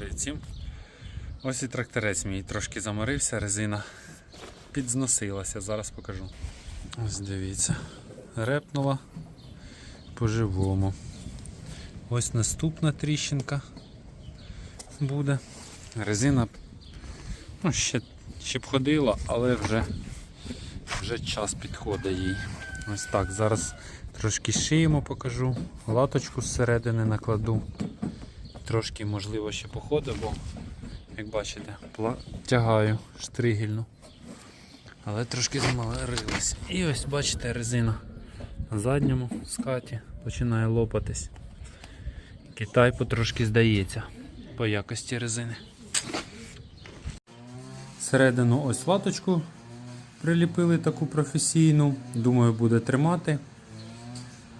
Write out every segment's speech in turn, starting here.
Привіт всім. Ось і тракторець мій трошки заморився, резина підзносилася, зараз покажу. Ось дивіться. Репнула по-живому. Ось наступна тріщинка буде. Резина ну, ще, ще б ходила, але вже, вже час підходить їй. Ось так. Зараз трошки шиємо покажу, латочку зсередини накладу. Трошки можливо ще походить, бо, як бачите, тягаю штригельну. Але трошки замалилась. І ось бачите резина на задньому скаті починає лопатись. Китай потрошки здається по якості резини. Всередину ось латочку приліпили таку професійну. Думаю, буде тримати.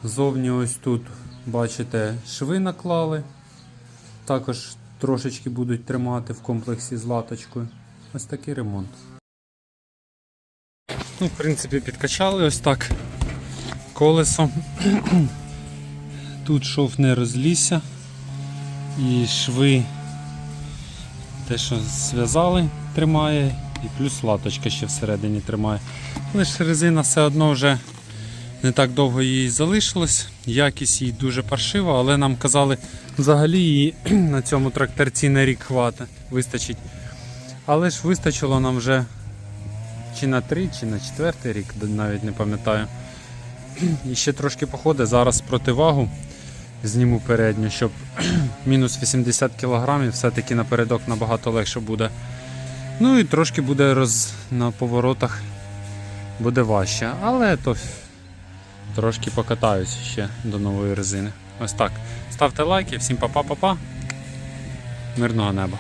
Зовні ось тут, бачите, шви наклали. Також трошечки будуть тримати в комплексі з латочкою. Ось такий ремонт. Ну, в принципі, підкачали ось так колесом. Тут шов не розлізся. І шви те, що зв'язали, тримає, і плюс латочка ще всередині тримає. Лише резина все одно вже не так довго їй залишилось. Якість їй дуже паршива, але нам казали, взагалі її на цьому тракторці на рік хватить, вистачить. Але ж вистачило нам вже чи на три, чи на четвертий рік, навіть не пам'ятаю. І ще трошки походить. Зараз противагу зніму передню, щоб мінус 80 кг все-таки напередок набагато легше буде. Ну і трошки буде роз... на поворотах буде важче. Але то трошки покатаюсь ще до нової резини. Ось так. Ставте лайки, всім па-па-па-па. Мирного неба.